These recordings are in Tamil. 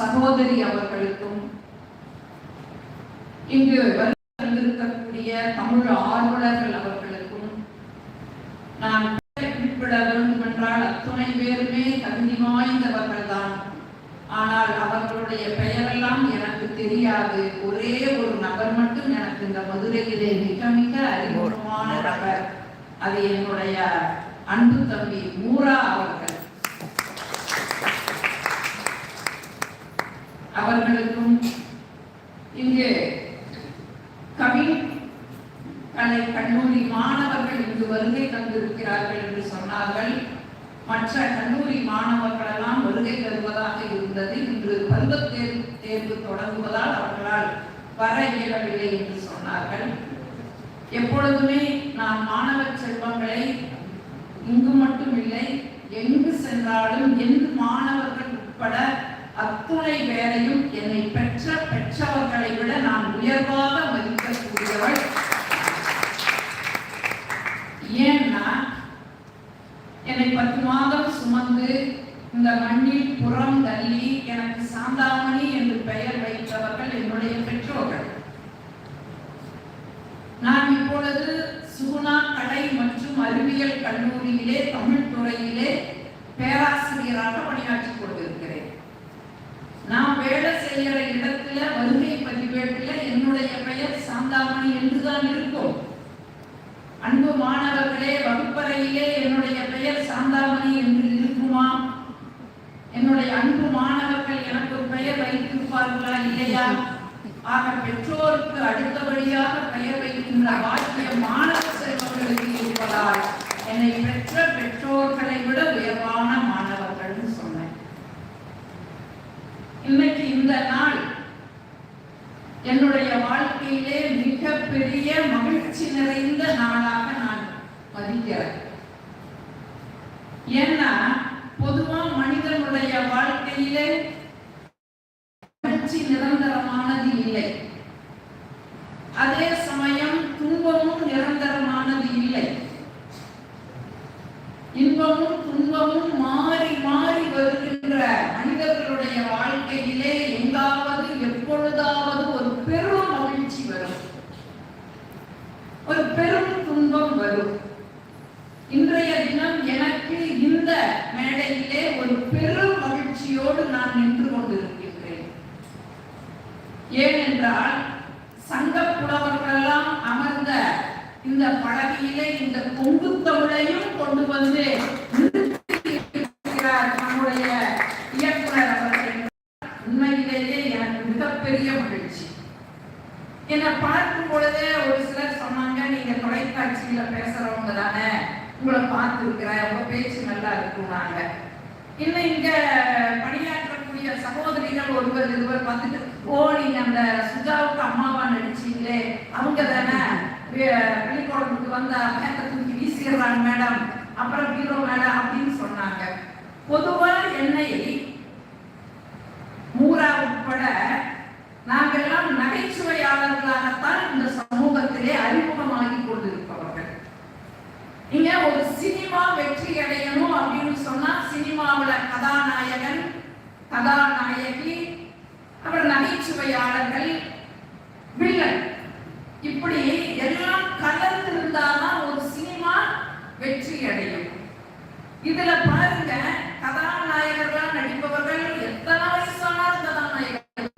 சகோதரி அவர்களுக்கும் இங்கு வந்திருக்கக்கூடிய தமிழ் ஆர்வலர்கள் அவர்களுக்கும் நான் குறிப்பிட வேண்டும் என்றால் அத்துணை பேருமே தகுதி வாய்ந்தவர்கள் தான் ஆனால் அவர்களுடைய பெயரெல்லாம் எனக்கு தெரியாது. ஒரே ஒரு நபர் மட்டும் எனக்கு இந்த மதுரையிலே மிக மிக அறிமுகமான நபர். அது என்னுடைய அன்பு தம்பி மூரா அவர்கள் அவர்களுக்கும் இங்கு கவி கலை கல்லூரி மாணவர்கள் இங்கு வருகை தந்திருக்கிறார்கள் என்று சொன்னார்கள். மற்ற கல்லூரி மாணவர்கள் எல்லாம் வருகை தருவதாக இருந்தது. இன்று பருவத் தேர்வு தேர்வு தொடங்குவதால் அவர்களால் வர இயலவில்லை என்று சொன்னார்கள். எப்பொழுதுமே நான் மாணவ செல்வங்களை இங்கு மட்டும் இல்லை எங்கு சென்றாலும் எந்த மாணவர்கள் உட்பட அத்துணை வேலையும் என்னை பெற்ற பெற்றவர்களை விட நான் உயர்வாக மதிக்கக்கூடியவள். ஏன்னா என்னை பத்து மாதம் சுமந்து இந்த மண்ணில் புறம் தள்ளி எனக்கு சாந்தாமணி என்று பெயர் வைத்தவர்கள் என்னுடைய பெற்றோர்கள். நான் இப்பொழுது சுகுணா கலை மற்றும் அறிவியல் கல்லூரியிலே தமிழ் துறையிலே பேராசிரியராக பணியாற்றிக் கொள்வேன் வேலை செய்கிற இடத்துல வருகை பதிவேட்டில் என்னுடைய பெயர் சாந்தாமணி என்றுதான் இருக்கும். அன்பு மாணவர்களே வகுப்பறையிலே என்னுடைய பெயர் சாந்தாமணி என்று இருக்குமா? என்னுடைய அன்பு மாணவர்கள் எனக்கு ஒரு பெயர் வைத்திருப்பார்களா இல்லையா? ஆக பெற்றோருக்கு அடுத்தபடியாக பெயர் வைக்கின்ற பாக்கியம் மாணவ செல்வங்களுக்கு இருப்பதால் என்னை பெற்ற பெற்றோர்களை விட உயர்வான மாணவர்கள்னு சொன்னேன் இன்னைக்கு இந்த நாள் என்னுடைய வாழ்க்கையிலே மிகப்பெரிய மகிழ்ச்சி நிறைந்த நாளாக நான் மதிக்கிறேன் ஏன்னா பொதுவா மனிதனுடைய வாழ்க்கையிலே மகிழ்ச்சி நிரந்தரமானது இல்லை அதே சமயம் துன்பமும் நிரந்தரமானது இல்லை இன்பமும் துன்பமும் மாறி மாறி வருகின்ற மனிதர்களுடைய வாழ்க்கையிலே எங்காவது எப்பொழுதாவது ஒரு பெரும் மகிழ்ச்சி வரும் ஒரு பெரும் துன்பம் வரும் இன்றைய தினம் எனக்கு இந்த மேடையிலே ஒரு பெரும் மகிழ்ச்சியோடு நான் நின்று கொண்டிருக்கின்றேன் ஏனென்றால் சங்க புலவர்களெல்லாம் அமர்ந்த இந்த படகிலே இந்த கொங்கு தமிழையும் கொண்டு வந்து நம்முடைய இயக்குனர் அவர்கள். உண்மையிலேயே எனக்கு மிகப்பெரிய மகிழ்ச்சி. என்னை பார்க்கும் பொழுதே ஒரு சிலர் சொன்னாங்க நீங்க தொலைக்காட்சியில பேசுறவங்க தானே உங்களை பார்த்துருக்கிறேன் உங்க பேச்சு நல்லா இருக்குனாங்க இன்னும் இங்க பணியாற்றக்கூடிய சகோதரிகள் ஒருவர் இருவர் பார்த்துட்டு ஓ நீங்க அந்த சுஜாவுக்கு அம்மாவா நடிச்சீங்களே அவங்க தானே பள்ளிக்கூடத்துக்கு வந்த பேக்க தூக்கி வீசிடுறாங்க மேடம். அப்புறம் ஹீரோ மேடம் அப்படின்னு சொன்னாங்க. பொதுவாக என்னை மூரா உட்பட நாங்கெல்லாம் நகைச்சுவையாளர்களாகத்தான் இந்த சமூகத்திலே அறிமுகமாகி கொண்டிருப்பவர்கள். நீங்க ஒரு சினிமா வெற்றி அடையணும் அப்படின்னு சொன்னா சினிமாவுல கதாநாயகன் கதாநாயகி அப்புறம் நகைச்சுவையாளர்கள் வில்லன். இப்படி எல்லா கலந்து இருந்தாதான் ஒரு சினிமா வெற்றி அடையும் இதுல பாருங்க கதாநாயகர்களா நடிப்பவர்கள் எத்தனை வயசானாலும் கதாநாயகர்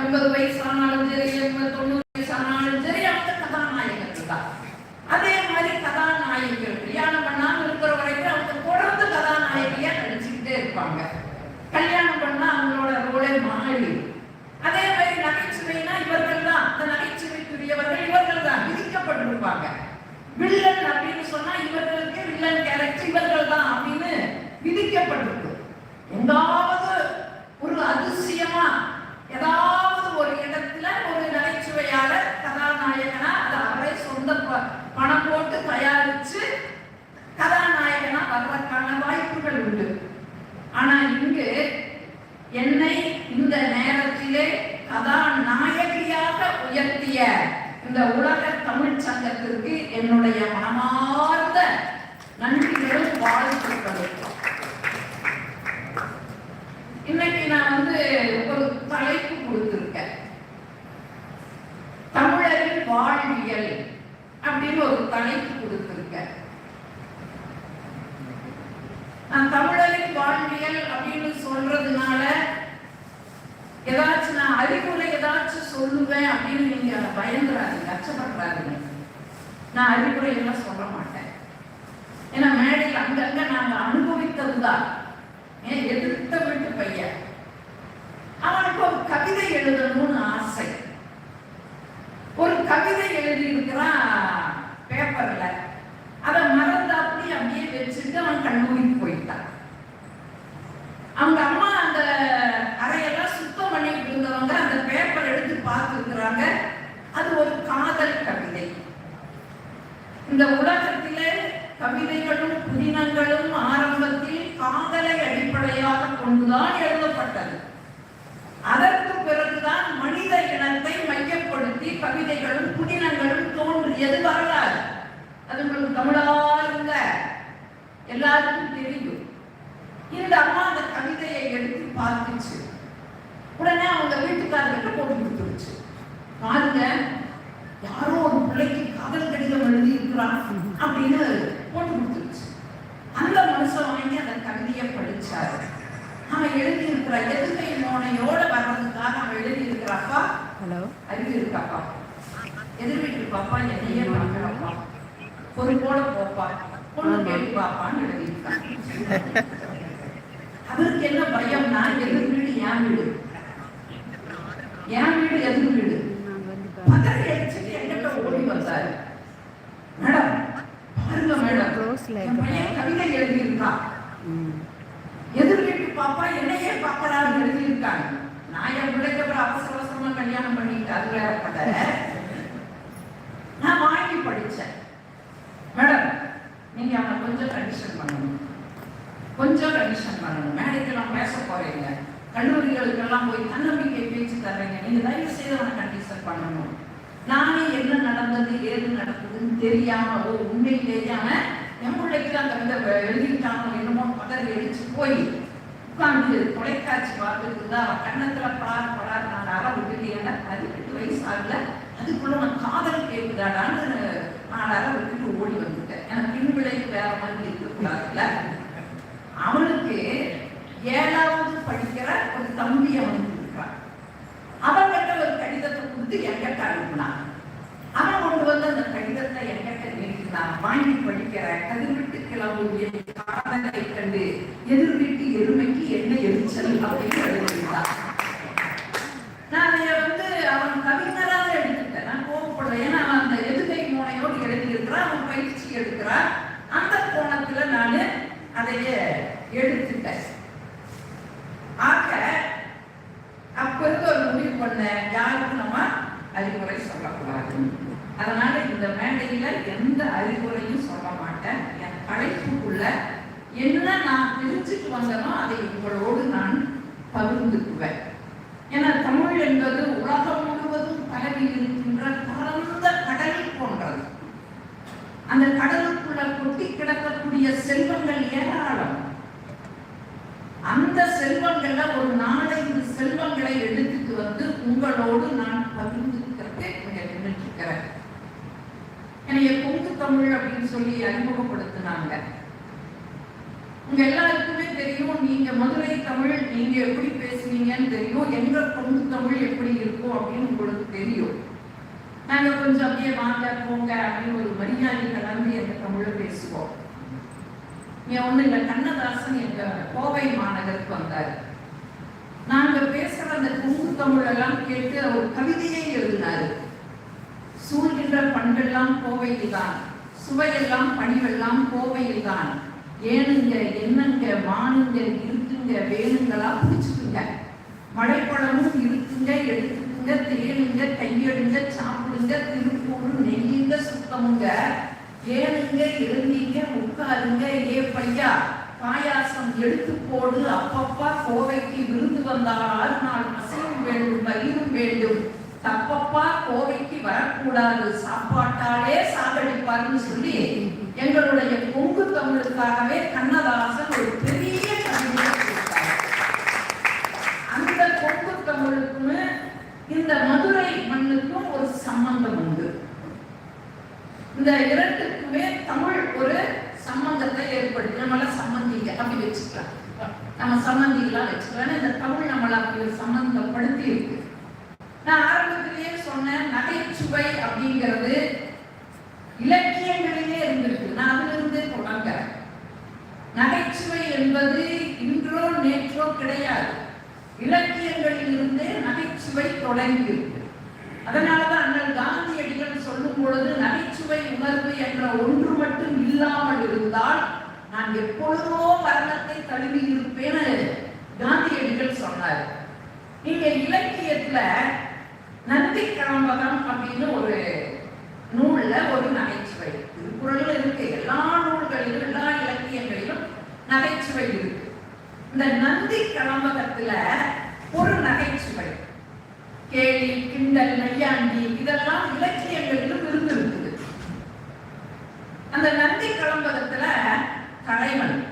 எண்பது வயசானாலும் சரி எண்பது தொண்ணூறு வயசானாலும் சரி அவங்க கதாநாயகர்கள் தான் அதே மாதிரி கதாநாயகிகள் கல்யாணம் பண்ணாம இருக்கிற வரைக்கும் அவங்க தொடர்ந்து கதாநாயகியா நடிச்சுக்கிட்டே இருப்பாங்க கல்யாணம் பண்ணா அவங்களோட ரோலே மாறி அதே மாதிரி நகைச்சுவைனா இவர்கள் தான் அந்த நகைச்சுவைக்குரியவர்கள் இவர்கள் தான் விதிக்கப்பட்டிருப்பாங்க வில்லன் அப்படின்னு சொன்னா இவர்களுக்கு வில்லன் கேரக்டர் இவர்கள் தான் அப்படின்னு விதிக்கப்பட்டிருக்கு. எங்காவது ஒரு அதிசயமா ஏதாவது ஒரு இடத்துல ஒரு நகைச்சுவையாளர் கதாநாயகனா அது அவரே சொந்த ப- பணம் போட்டு தயாரிச்சு கதாநாயகனா வர்றதுக்கான வாய்ப்புகள் உண்டு. ஆனா இங்கு என்னை இந்த நேரத்திலே கதாநாயகியாக உயர்த்திய இந்த உலக தமிழ் சங்கத்திற்கு என்னுடைய மனமார்ந்த நன்றிகளும் வாழ்த்துக்களும் இன்னைக்கு நான் வந்து ஒரு தலைப்பு கொடுத்திருக்கேன். தமிழரின் வாழ்வியல் அப்படின்னு ஒரு தலைப்பு கொடுத்திருக்கேன். நான் தமிழரின் வாழ்வியல் அப்படின்னு சொல்றதுனால ஏதாச்சும் நான் அறிவுரை ஏதாச்சும் சொல்லுவேன் அப்படின்னு நீங்க பயந்துறாதீங்க. நான் அறிவுரையெல்லாம் சொல்ல மாட்டேன். ஏன்னா மேடையில் அங்கங்க நாங்க அனுபவித்ததுதான். ஏன் எதிர்த்த வீட்டு பையன். அவனுக்கு ஒரு கவிதை எழுதணும்னு ஆசை. ஒரு கவிதை எழுதி இருக்கிறான் பேப்பர்ல அதை மறந்தாப்படி அப்படியே வச்சுட்டு அவன் கல்லூரிக்கு எல்லாருக்கும் தெரியும். இந்த அம்மா அந்த கவிதையை எடுத்து பார்த்துச்சு. உடனே அவங்க வீட்டுக்காரர்கிட்ட போட்டு கொடுத்துருச்சு. பாருங்க யாரோ ஒரு பிள்ளைக்கு காதல் கடிதம் எழுதி இருக்கிறான் அப்படின்னு போட்டு கொடுத்துருச்சு. அந்த மனுஷன் வாங்கி அந்த கவிதையை படிச்சாரு. அவன் எழுதி இருக்கிற எதுகை மோனையோட வர்றதுக்காக அவன் எழுதி இருக்கிறாப்பா ஹலோ. அறிவு இருக்காப்பா எதிர் வீட்டு பாப்பா என்னையே பார்க்கிறப்பா பொறுப்போட போப்பா. அவருக்கு என்ன பயம்னா எதிர் வீடு? என் வீடு. என் வீடு எதிர் வீடு? நான் என்கிட்ட ஓடி வந்தாரு. மேடம் பாருங்க மேடம். கவிதை எழுதியிருக்கான் எதிர் வீட்டு பாப்பா என்னையே பாப்படான்னு எழுதியிருக்காங்க. நான் என் பிள்ளைக்கு அப்புறம் அவசர அவசரமா கல்யாணம் பண்ணிட்டு அது வேற கதை நான் வாங்கி படிச்சேன் மேடம் நீங்க அவனை கொஞ்சம் கண்டிஷன் பண்ணணும். கொஞ்சம் கண்டிஷன் பண்ணணும். மேடைக்கெல்லாம் பேச போறீங்க. கல்லூரிகளுக்கெல்லாம் போய் தன்னம்பிக்கை பேச்சு தர்றீங்க. நீங்க தயவு செய்து அவனை கண்டிஷன் பண்ணணும். நானே என்ன நடந்தது ஏது நடந்ததுன்னு தெரியாம ஓ உண்மையிலேயே அவன் என் பிள்ளைக்கு அந்த கவிதை எழுதிட்டானோ என்னமோ பதறி அடிச்சு போய் உட்காந்து தொலைக்காட்சி பார்த்துட்டு இருந்தா அவன் கண்ணத்துல படார் படார் நான் அற விட்டுட்டு ஏன்னா பதினெட்டு வயசு ஆகல. அதுக்குள்ள நான் காதல் கேட்குதாடான்னு நான் அற விட்டுட்டு ஓடி வந்துட்டேன் எனக்கு பின் விளைவு வேற மாதிரி இருக்கக்கூடாதுல்ல அவனுக்கு ஏழாவது படிக்கிற ஒரு தம்பி அவனுக்கு இருக்கிறான் அவன்கிட்ட ஒரு கடிதத்தை கொடுத்து என்கிட்ட அனுப்புனான் அவன் கொண்டு வந்து அந்த கடிதத்தை என்கிட்ட நீட்டினான் வாங்கி படிக்கிற கதிர்விட்டு கிளம்பும் என் காதலை கண்டு எதிர் வீட்டு எருமைக்கு என்ன எரிச்சல் அப்படின்னு எழுதியிருந்தான் நான் அதை வந்து அவன் கவிஞராக எடுத்துட்டேன் நான் கோவப்படுவேன் ஏன்னா அவன் அந்த எதுகை மூனையோடு எழுதியிருக்கிறான் அவன் பயிற்சி எடுக்கிறான் அந்த கோணத்துல நான் அதையே எடுத்துட்டேன் ஆக அப்ப இருந்து ஒரு முடிவு பண்ண யாருக்கும் நம்ம அறிவுரை சொல்லக்கூடாது அதனால இந்த மேடையில எந்த அறிவுரையும் சொல்ல மாட்டேன் என் கலைப்புக்குள்ள என்ன நான் தெரிஞ்சுட்டு வந்தனோ அதை உங்களோடு நான் பகிர்ந்துக்குவேன் ஏன்னா தமிழ் என்பது உலகம் முழுவதும் பரவி இருக்கின்ற பரந்த கடல் போன்றது அந்த கடலுக்குள்ள கொட்டி கிடக்கக்கூடிய செல்வங்கள் ஏராளம் அந்த செல்வங்கள்ல ஒரு நாலஞ்சு செல்வங்களை எடுத்துட்டு வந்து உங்களோடு நான் பகிர்ந்துக்கிறதுக்கு இங்க நின்றுட்டு இருக்கிறேன் என்னைய கொங்கு தமிழ் அப்படின்னு சொல்லி அறிமுகப்படுத்தினாங்க. உங்க எல்லாருக்குமே தெரியும் நீங்க மதுரை தமிழ் நீங்க எப்படி பேசுவீங்கன்னு தெரியும் எங்க கொங்கு தமிழ் எப்படி இருக்கும் அப்படின்னு உங்களுக்கு தெரியும். நாங்க கொஞ்சம் அப்படியே வாங்க போங்க அப்படின்னு ஒரு மரியாதை கலந்து எங்க தமிழை பேசுவோம். என் ஒண்ணு இல்லை கண்ணதாசன் எங்க கோவை மாநகருக்கு வந்தார். நாங்க பேசுற அந்த குங்கு தமிழ் எல்லாம் கேட்டு ஒரு கவிதையை எழுதினாரு. சூழ்கின்ற பண்பெல்லாம் கோவையில்தான் சுவையெல்லாம் பணிவெல்லாம் கோவையில்தான். ஏனுங்க என்னங்க மானுங்க இருக்குங்க வேணுங்களா பிடிச்சிக்குங்க. மழைப்பழமும் இருக்குங்க எடுத்துக்குங்க தேனுங்க கையெடுங்க சாப்பிடுங்க திருப்பூர் நெல்லுங்க சுத்தமுங்க. ஏனுங்க இருந்தீங்க உட்காருங்க ஏ பையா பாயாசம் எடுத்து போடு அப்பப்பா கோவைக்கு விருந்து வந்தால் ஆறு நாள் அசையும் வேண்டும் வயிறும் வேண்டும். தப்பப்பா கோவைக்கு வரக்கூடாது சாப்பாட்டாலே சாகடிப்பாருன்னு சொல்லி எங்களுடைய கொங்கு தமிழுக்காகவே கண்ணதாசன் ஒரு பெரிய அந்த கொங்கு தமிழுக்கும் இந்த மதுரை மண்ணுக்கும் ஒரு சம்பந்தம் உண்டு. இந்த இரண்டு தமிழ் சம்பந்தப்படுத்தி இருக்கு நான் ஆரம்பத்திலேயே சொன்னேன் நகைச்சுவை அப்படிங்கிறது இலக்கியங்களிலே இருந்திருக்கு. நான் அதுல இருந்தே தொடங்குறேன் நகைச்சுவை என்பது இன்றோ நேற்றோ கிடையாது. இலக்கியங்களில் இருந்தே நகைச்சுவை தொடங்கி இருக்கு அதனாலதான் அண்ணல் காந்தியடிகள் சொல்லும் பொழுது நகைச்சுவை உணர்வு என்ற ஒன்று மட்டும் இல்லாமல் இருந்தால் நான் எப்பொழுதோ மரணத்தை தழுவி இருப்பேன்னு காந்தியடிகள் சொன்னார் நீங்க இலக்கியத்துல நந்தி கலம்பகம் அப்படின்னு ஒரு நூல்ல ஒரு நகைச்சுவை. திருக்குறள் இருக்கு. எல்லா நூல்களிலும் எல்லா இலக்கியங்களிலும் நகைச்சுவை இருக்கு. இந்த நந்தி கலம்பகத்துல ஒரு நகைச்சுவை. கேலி கிண்டல் நையாண்டி இதெல்லாம் இலக்கியங்களிலும் இருந்திருக்குது அந்த நந்தி கலம்பகத்துல தலைவன்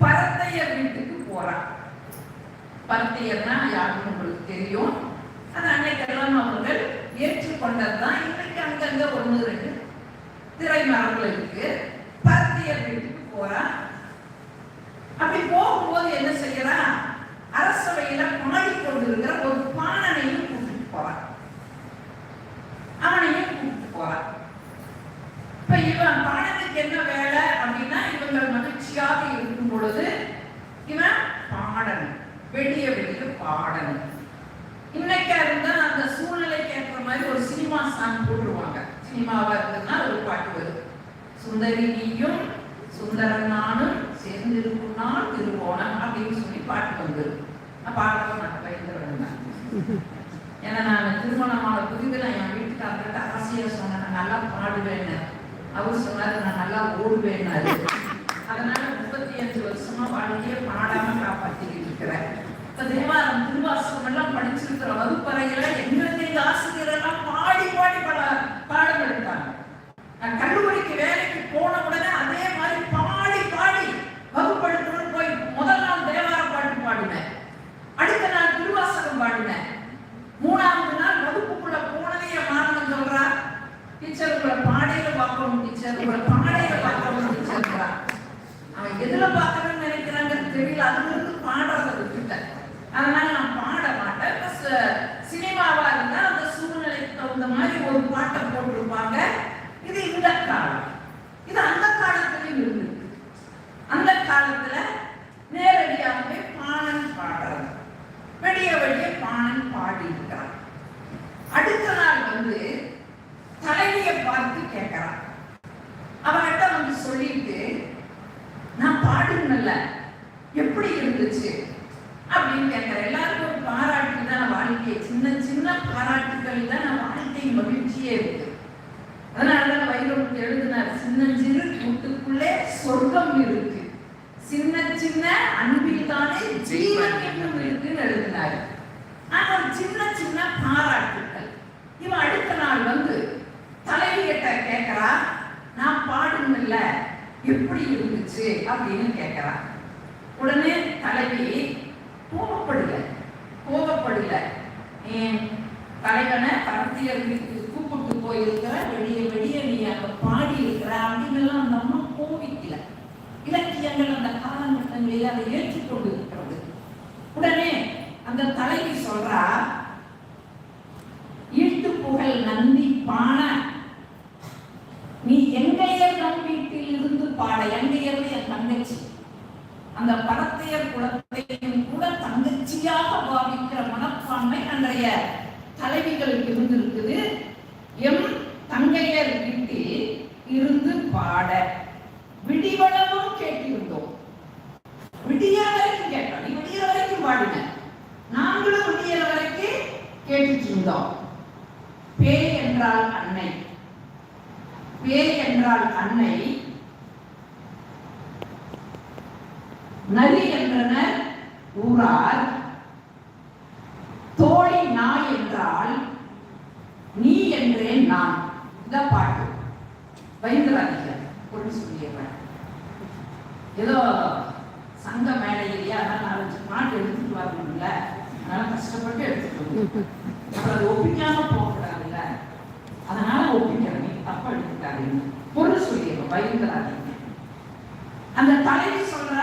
பரத்தையர் வீட்டுக்கு போறான். பரத்தையர்னா யாருன்னு உங்களுக்கு தெரியும். அது அன்னைக்கெல்லாம் அவர்கள் ஏற்றுக்கொண்டதுதான் இன்னைக்கு அங்கங்க ஒன்று ரெண்டு திரை மரங்கள் இருக்கு. பரத்தையர் வீட்டுக்கு போறான் அப்படி போகும்போது என்ன செய்யறான் அரசவையில பாடிக்கொண்டிருக்கிற ஒரு பாணனையும் கூட்டிட்டு போறான் அவனையும் கூட்டிட்டு போறான் இப்ப இவன் பாணனுக்கு என்ன வேலை அப்படின்னா இவங்கள் மகிழ்ச்சியாக இருக்கும் பொழுது இவன் பாடணும் வெடிய வெடிய பாடணும் இன்னைக்கா இருந்தா அந்த சூழ்நிலைக்கு ஏற்ற மாதிரி ஒரு சினிமா சாங் போட்டுருவாங்க சினிமாவா இருந்ததுன்னா ஒரு பாட்டு வரும். சுந்தரி நீயும் சுந்தரன் நானும் சேர்ந்திருக்கும் நாள் திருவோணம் அப்படின்னு சொல்லி பாட்டு வந்தது நான் பாடலாம் நான் பயந்துருவேன் ஏன்னா நான் திருமணமான நான் என் வீட்டுக்காரர்கிட்ட ஆசையா சொன்னேன். நான் நல்லா பாடுவேன்னு. அவர் சொன்னாரு நான் நல்லா ஓடுவேன்னாரு அதனால முப்பத்தி அஞ்சு வருஷமா வாழ்க்கையை பாடாம காப்பாத்திக்கிட்டு இருக்கிறேன். இப்ப தேவாரம் திருவாசகம் எல்லாம் படிச்சிருக்கிற வகுப்பறையில என்ன எங்க ஆசிரியர் எல்லாம் பாடி பாடி பல பாடம் எடுத்தாங்க நான் கல்லூரிக்கு வேலைக்கு போன உடனே அதே மாதிரி பாடி பாடி வகுப்படுத்தணும் போய் முதல் நாள் தேவார பாட்டு பாடினேன் அடுத்த நாள் திருவாசகம் பாடினேன் மூணாவது நாள் வகுப்புக்குள்ள போனதே என் மாணவன் சொல்றா டீச்சர் உங்களை பாடையில பார்க்கணும் டீச்சர் உங்களை பாடையில பார்க்கணும் டீச்சர்ன்றா அவன் எதுல பார்க்கணும்னு நினைக்கிறாங்கன்னு தெரியல அதுல இருந்து பாடுறத விட்டுட்டேன் அதனால நான் பாட மாட்டேன் Plus, சினிமாவா இருந்தா அந்த அந்த மாதிரி ஒரு பாட்டை போட்டிருப்பாங்க. இது இந்த காலம். இது அந்த காலத்திலையும் இருந்தது அந்த காலத்துல நேரடியாகவே பாணன் பாடுறது வெளியே வெடிய பாணன் பாடி அடுத்த நாள் வந்து தலைவியை பார்த்து கேட்கிறான் அவகிட்ட வந்து சொல்லிட்டு நான் பாடுனல்ல எப்படி இருந்துச்சு? அப்படின்னு கேட்கிறேன் எல்லாருக்கும் பாராட்டு தான் வாழ்க்கை சின்ன சின்ன பாராட்டுக்கள் தான் வாழ்க்கை மகிழ்ச்சியே இருக்கு. அதனாலதான் வைரமுத்து எழுதினார் சின்னஞ்சிறு கூட்டுக்குள்ளே சொர்க்கம் இருக்கு. சின்ன சின்ன அன்பில் தானே ஜீவன் என்னும் இருக்குன்னு எழுதினார். ஆனா சின்ன சின்ன பாராட்டுக்கள். இவன் அடுத்த நாள் வந்து தலைவி கிட்ட கேட்கிறா நான் பாடுமில்ல எப்படி இருந்துச்சு? அப்படின்னு கேட்கிறா. உடனே தலைவி கோபப்படல கோபப்படல. ஏன்? தலைவனை பரத்தியர் வீட்டுக்கு கூப்பிட்டு போயிருக்கிற வெளியே வெளியே நீ அங்க பாடி இருக்கிற அப்படின்னு எல்லாம் அந்த அம்மா கோவிக்கல. இலக்கியங்கள் அந்த காலகட்டங்களில் அதை ஏற்றுக்கொண்டு இருக்கிறது உடனே அந்த தலைவி சொல்றா ஈட்டு புகழ் நந்தி பான நீ எங்கையர் நம் வீட்டில் இருந்து பாட எங்கையர் என் தங்கச்சி. அந்த பரத்தையர் குலத்தையும் கூட தங்கச்சியாக பாவிக்கிற மனப்பான்மை அன்றைய தலைவிகளுக்கு இருந்திருக்குது. எம் தங்கையர் வீட்டில் இருந்து பாட விடிவளவும் கேட்டிருந்தோம். விடிய வரைக்கும் கேட்டோம் நீ விடிய வரைக்கும் பாடின. நாங்களும் விடிய வரைக்கும் கேட்டுட்டு இருந்தோம் பேய் என்றால் அன்னை. பேய் என்றால் அன்னை. நரி என்றனர் ஊரார். என்றால் நீ என்றேன் நான். இந்த பாட்டு. வைந்தராதிகள் ஒன்று சொல்லிடுறேன் ஏதோ சங்க மேடையிலேயே அதனால நாலஞ்சு பாட்டு எடுத்துட்டு வரணும்ல. அதனால கஷ்டப்பட்டு எடுத்துட்டு வந்து அப்புறம் அதை ஒப்பிக்காம போகக்கூடாதுல்ல. அதனால ஒப்பிக்கிறேன் நீ தப்பா எடுத்துக்காதீங்க பொருள் சொல்லிடுறோம் வைந்தராதிகள் அந்த தலைவி சொல்ற